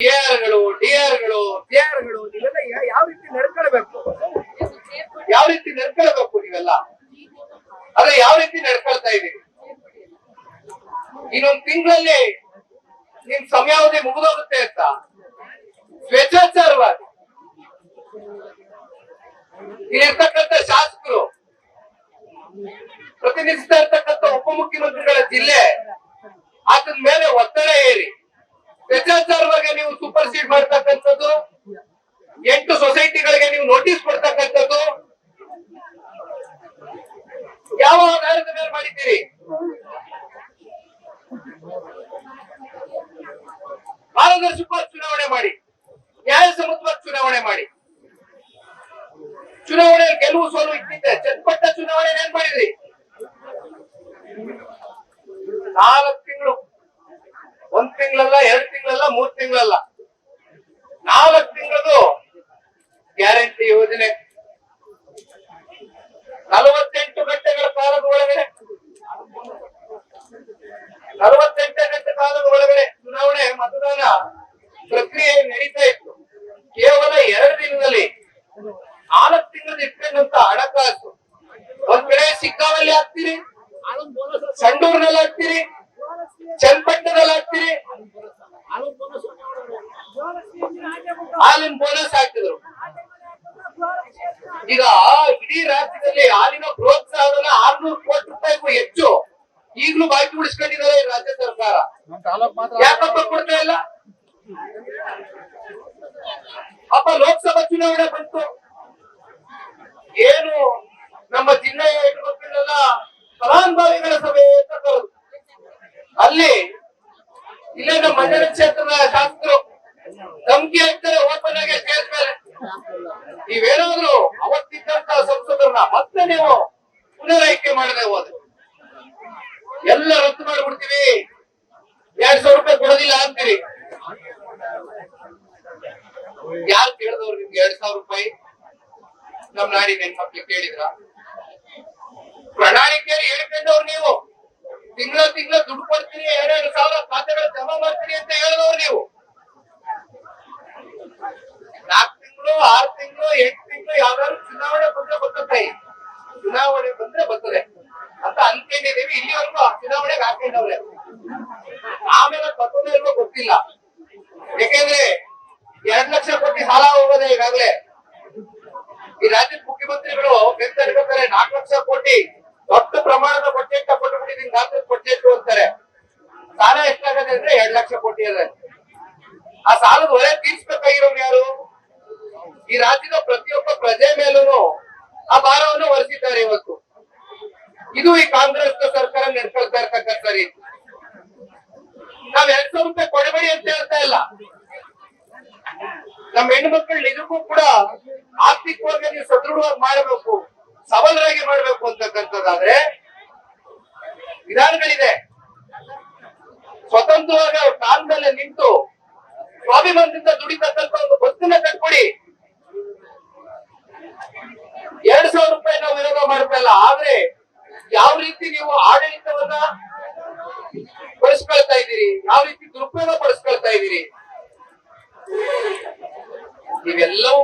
ಡಿಆರ್ಗಳು ಡಿಆರ್ಗಳು ಡಿಆರ್ಗಳು ನೀವೆಲ್ಲ ಯಾವ ರೀತಿ ನಡ್ಕೊಳ್ಬೇಕು? ಯಾವ ರೀತಿ ನಡ್ಕೊಳ್ಬೇಕು ನೀವೆಲ್ಲ? ಅದ್ರ ಯಾವ ರೀತಿ ನಡ್ಕೊಳ್ತಾ ಇದೀವಿ ಇನ್ನೊಂದ್ ತಿಂಗಳಲ್ಲಿ ನಿಮ್ ಸಮಯಾವಧಿ ಮುಗಿದೋಗುತ್ತೆ ಅಂತ. ಸ್ವೇಚ್ಛಾಚಾರವಾಗಿ. ಇಲ್ಲಿರ್ತಕ್ಕಂಥ ಶಾಸಕರು, ಪ್ರತಿನಿಧಿಸ್ತಾ ಇರ್ತಕ್ಕಂಥ ಉಪಮುಖ್ಯಮಂತ್ರಿಗಳ ಜಿಲ್ಲೆ, ಆತನ ಮೇಲೆ ಒತ್ತಡ ಏರಿ ಸ್ವೇಚ್ಛಾಚಾರವಾಗಿ ನೀವು ಸೂಪರ್ ಸೀಡ್ ಮಾಡ್ತಕ್ಕಂಥದ್ದು, ಎಂಟು ಸೊಸೈಟಿಗಳಿಗೆ ನೀವು ನೋಟಿಸ್ ಕೊಡ್ತಕ್ಕಂಥದ್ದು. ಯಾವ ಆಧಾರದ ಮೇಲೆ ಮಾಡಿದ್ದೀರಿ? ಪಾರದರ್ಶಕವಾದ ಚುನಾವಣೆ ಮಾಡಿ ನ್ಯಾಯಸಮ್ಮತವಾದ ಚುನಾವಣೆ ಮಾಡಿ. ಚುನಾವಣೆ ಗೆಲುವು ಸೋಲು ಇಟ್ಟಿದ್ದೆ. ಚಟ್ಪಟ್ಟ ಚುನಾವಣೆ ಏನ್ ಮಾಡಿದ್ರಿ? ನಾಲ್ಕು ತಿಂಗಳು, ಒಂದ್ ತಿಂಗಳಲ್ಲ ಎರಡ್ ಮೂರ್ ತಿಂಗಳಲ್ಲ. ನಾಲ್ಕು ತಿಂಗಳದು ಗ್ಯಾರಂಟಿ ಯೋಜನೆ. ನಲವತ್ತೆಂಟು ಗಂಟೆಗಳ ಕಾಲದ ಒಳಗಡೆ. ನಲವತ್ತೆಂಟು ಗಂಟೆ ಕಾಲದ ಒಳಗಡೆ ಚುನಾವಣೆ ಮತದಾನ ಪ್ರಕ್ರಿಯೆ ನಡೀತಾ ಇತ್ತು. ಕೇವಲ ಎರಡು ದಿನದಲ್ಲಿ ನಾಲ್ಕು ತಿಂಗಳ ಇಟ್ಕೊಂಡಂತ ಹಣಕಾಸು. ಒಂದ್ ಕಡೆ ಸಿಕ್ಕಾವಲ್ಲಿ ಹಾಕ್ತೀರಿ ಸಂಡೂರ್ನಲ್ಲಿ ಹಾಕ್ತೀರಿ ಚನ್ನಪಟ್ಟಣದಲ್ಲಿ ಹಾಕ್ತೀರಿ ಹಾಲಿನ ಬೋನಸ್ ಹಾಕಿದ್ರು. ಈಗ ಇಡೀ ರಾಜ್ಯದಲ್ಲಿ ಹಾಲಿನ ಪ್ರೋತ್ಸಾಹನ ಆರ್ನೂರು ಕೋಟಿ ರೂಪಾಯಿಗೂ ಹೆಚ್ಚು ಈಗಲೂ ಬಾಕಿ ಉಳಿಸ್ಕೊಂಡಿದ್ದಾರೆ ಈ ರಾಜ್ಯ ಸರ್ಕಾರ. ಯಾಕಪ್ಪ ಕೊಡ್ತಾ ಇಲ್ಲ? ಅಪ್ಪ ಲೋಕಸಭಾ ಚುನಾವಣೆ ಬಂತು. ಏನು ನಮ್ಮ ಜಿಲ್ಲೆಯ ಹೆಣ್ಮಕ್ಳನ್ನೆಲ್ಲ ಫಲಾನುಭವಿಗಳ ಸಭೆ ಅಂತ ಕರೆದು ಅಲ್ಲಿ ಇಲ್ಲೇ ನಮ್ಮ ಮಂಡ್ಯ ಕ್ಷೇತ್ರದ ಪುನರಾಯ್ಕೆ ಮಾಡದೆ ಹೋದ್ರೆ ಎಲ್ಲ ರದ್ದು ಮಾಡ್ಬಿಡ್ತೀವಿ. ಎರಡ್ ಸಾವಿರ ರೂಪಾಯಿ ಕೊಡೋದಿಲ್ಲ ಅಂತೀರಿ. ಯಾರು ಕೇಳಿದವ್ರು ನಿಮ್ಗೆ ಎರಡ್ ಸಾವಿರ ರೂಪಾಯಿ? ನಮ್ ನಾಡಿನ ಹೆಣ್ಮಕ್ಳು ಕೇಳಿದ್ರ. ಪ್ರಣಾಳಿಕೆ ಹೇಳ್ಕೊಂಡವ್ರು ನೀವು. ತಿಂಗಳ ತಿಂಗಳ ದುಡ್ಡು ಕೊಡ್ತೀರಿ ಎರಡೆರಡು ಸಾವಿರ ಖಾತೆಗಳ ಜಮಾ ಮಾಡ್ತೀರಿ ಅಂತ ಹೇಳಿದವ್ರು ನೀವು ನಾಲ್ಕು ತಿಂಗಳು ಆರು ತಿಂಗಳು ಎಂಟು ತಿಂಗಳು ಯಾವ್ದಾದ್ರು ಚುನಾವಣೆ ಬಂದ್ರೆ ಬರ್ತದೆ ಚುನಾವಣೆ ಬಂದ್ರೆ ಬರ್ತದೆ. ಅಂತ ಅನ್ಕೊಂಡಿದೀವಿ ಇಲ್ಲಿವರೆಗೂ ಆ ಚುನಾವಣೆಗೆ ಹಾಕೊಂಡವ್ರೆ ಆಮೇಲೆ ಬರ್ತದೆ ಇಲ್ವೋ ಗೊತ್ತಿಲ್ಲ. ಯಾಕೆಂದ್ರೆ ಎರಡ್ ಲಕ್ಷ ಕೋಟಿ ಸಾಲ ಹೋಗೋದೆ ಈಗಾಗಲೇ. ಈ ರಾಜ್ಯದ ಮುಖ್ಯಮಂತ್ರಿಗಳು ಬೆಂತರಿಬೇಕಾರೆ ನಾಲ್ಕು ಲಕ್ಷ ಕೋಟಿ ದೊಡ್ಡ ಪ್ರಮಾಣದ ಬಡ್ಜೆಟ್ ಕೊಟ್ಬಿಟ್ಟಿದ್ದೀನಿ ರಾಜ್ಯದ ಬಡ್ಜೆಟ್ ಅಂತಾರೆ. ಸಾಲ ಎಷ್ಟಾಗದೆ ಅಂದ್ರೆ ಎರಡ್ ಲಕ್ಷ ಕೋಟಿ ಅದ. ಆ ಸಾಲದ ಹೊರೆ ತೀರ್ಸ್ಬೇಕಾಗಿರೋರು ಯಾರು? ಈ ರಾಜ್ಯದ ಪ್ರತಿಯೊಬ್ಬ ಪ್ರಜೆ ಮೇಲೂ ಆ ಭಾರವನ್ನು ಹೊರಿಸಿದ್ದಾರೆ ಇವತ್ತು. ಇದು ಈ ಕಾಂಗ್ರೆಸ್ ಸರ್ಕಾರ ನಡ್ಕೊಳ್ತಾ ಇರ್ತಕ್ಕಂಥ ರೀತಿ ನಾವ್ ಎರಡ್ ಸಾವಿರ ರೂಪಾಯಿ ಕೊಡಬೇಡಿ ಅಂತ ಹೇಳ್ತಾ ಇಲ್ಲ. ನಮ್ಮ ಹೆಣ್ಣು ಮಕ್ಕಳು ನಿಜಕ್ಕೂ ಕೂಡ ಆರ್ಥಿಕವಾಗಿ ಸದೃಢವಾಗಿ ಮಾಡಬೇಕು, ಸಬಲರಾಗಿ ಮಾಡಬೇಕು ಅಂತಕ್ಕಂಥದ್ದಾದ್ರೆ ವಿಧಾನಗಳಿದೆ. ಸ್ವತಂತ್ರವಾಗಿ ಅವ್ರ ಕಾಲದಲ್ಲೇ ನಿಂತು ಸ್ವಾಭಿಮಾನದಿಂದ ದುಡಿತಕ್ಕಂಥ ಒಂದು ಬಸ್ಸನ್ನ ಕಟ್ಕೊಡಿ. ನಾವು ವಿರೋಧ ಮಾಡ್ತಲ್ಲ, ಆದ್ರೆ ಯಾವ ರೀತಿ ನೀವು ಆಡಳಿತವನ್ನ ಬಳಸ್ಕೊಳ್ತಾ ಇದ್ದೀರಿ? ಯಾವ ರೀತಿ ದುರುಪಯೋಗ ಪಡಿಸ್ಕೊಳ್ತಾ ಇದ್ದೀರಿ? ಇವೆಲ್ಲವೂ